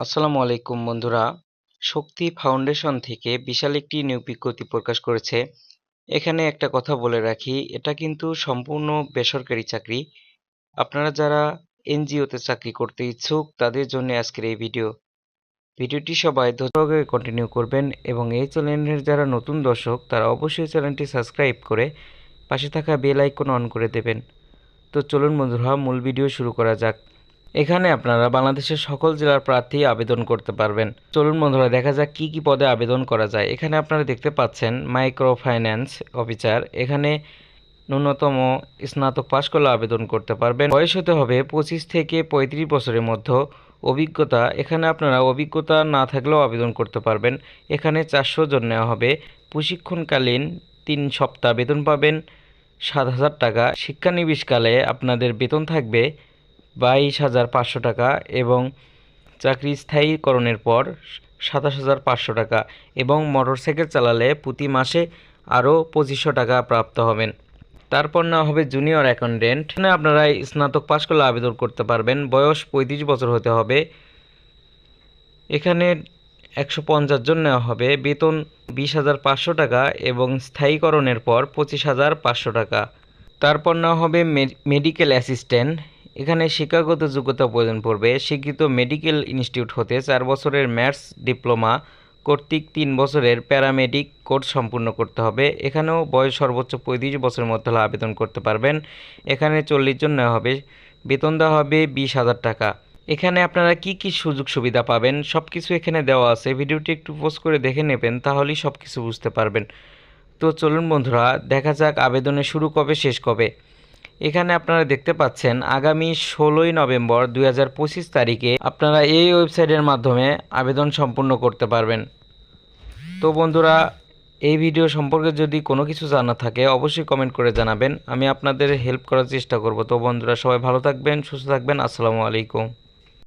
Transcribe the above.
আসসালামু আলাইকুম, বন্ধুরা। শক্তি ফাউন্ডেশন থেকে বিশাল একটি নিয়োগ বিজ্ঞপ্তি প্রকাশ করেছে। এখানে একটা কথা বলে রাখি, এটা কিন্তু সম্পূর্ণ বেসরকারি চাকরি। আপনারা যারা এনজিওতে চাকরি করতে ইচ্ছুক, তাদের জন্য আজকের এই ভিডিও। ভিডিওটি সবাই ধৈর্য কন্টিনিউ করবেন এবং এই চ্যানেলের যারা নতুন দর্শক, তারা অবশ্যই চ্যানেলটি সাবস্ক্রাইব করে পাশে থাকা বেল আইকন অন করে দেবেন। তো চলুন, বন্ধুরা, মূল ভিডিও শুরু করা যাক। এখানে আপনারা বাংলাদেশের সকল জেলার প্রার্থী আবেদন করতে পারবেন। চলুন বন্ধুরা, দেখা যাক কি কি পদে আবেদন করা যায়। এখানে আপনারা দেখতে পাচ্ছেন মাইক্রো ফাইন্যান্স অফিসার। এখানে ন্যূনতম স্নাতক পাশ করলে আবেদন করতে পারবেন। বয়স হতে হবে পঁচিশ থেকে পঁয়ত্রিশ বছরের মধ্যে। অভিজ্ঞতা, এখানে আপনারা অভিজ্ঞতা না থাকলেও আবেদন করতে পারবেন। এখানে চারশো জন নেওয়া হবে। প্রশিক্ষণকালীন তিন সপ্তাহ বেতন পাবেন সাত হাজার টাকা। শিক্ষানিবিশকালে আপনাদের বেতন থাকবে বাইশ হাজার পাঁচশো টাকা এবং চাকরি স্থায়ীকরণের পর সাতাশ হাজার পাঁচশো টাকা এবং মোটরসাইকেল চালালে প্রতি মাসে আরও পঁচিশশো টাকা প্রাপ্ত হবেন। তারপর নেওয়া হবে জুনিয়র অ্যাকাউন্টেন্ট আপনারা স্নাতক পাশ করলে আবেদন করতে পারবেন। বয়স পঁয়ত্রিশ বছর হতে হবে। এখানে একশো পঞ্চাশ জন নেওয়া হবে। বেতন বিশ হাজার পাঁচশো টাকা এবং স্থায়ীকরণের পর পঁচিশ হাজার পাঁচশো টাকা। তারপর নেওয়া হবে মেডিকেল অ্যাসিস্ট্যান্ট এখানে শিক্ষাগত যোগ্যতা প্রয়োজন পড়বে শিক্ষিত মেডিকেল ইনস্টিটিউট হতে চার বছরের ম্যাথস ডিপ্লোমা কর্তৃক তিন বছরের প্যারামেডিক কোর্স সম্পূর্ণ করতে হবে। এখানেও বয়স সর্বোচ্চ পঁয়ত্রিশ বছরের মধ্যে হলে আবেদন করতে পারবেন। এখানে চল্লিশ জন নেওয়া হবে। বেতন দেওয়া হবে বিশ হাজার টাকা। এখানে আপনারা কি কি সুযোগ সুবিধা পাবেন? সব কিছু এখানে দেওয়া আছে। ভিডিওটি একটু পোস্ট করে দেখে নেবেন, তাহলেই সব কিছু বুঝতে পারবেন। তো চলুন বন্ধুরা, দেখা যাক আবেদনের শুরু কবে, শেষ কবে। এখানে আপনারা দেখতে পাচ্ছেন আগামী ষোলোই নভেম্বর দুই হাজার পঁচিশ তারিখে আপনারা এই ওয়েবসাইটের মাধ্যমে আবেদন সম্পূর্ণ করতে পারবেন। তো বন্ধুরা, এই ভিডিও সম্পর্কে যদি কোনো কিছু জানা থাকে, অবশ্যই কমেন্ট করে জানাবেন। আমি আপনাদের হেল্প করার চেষ্টা করব। তো বন্ধুরা, সবাই ভালো থাকবেন, সুস্থ থাকবেন। আসসালামু আলাইকুম।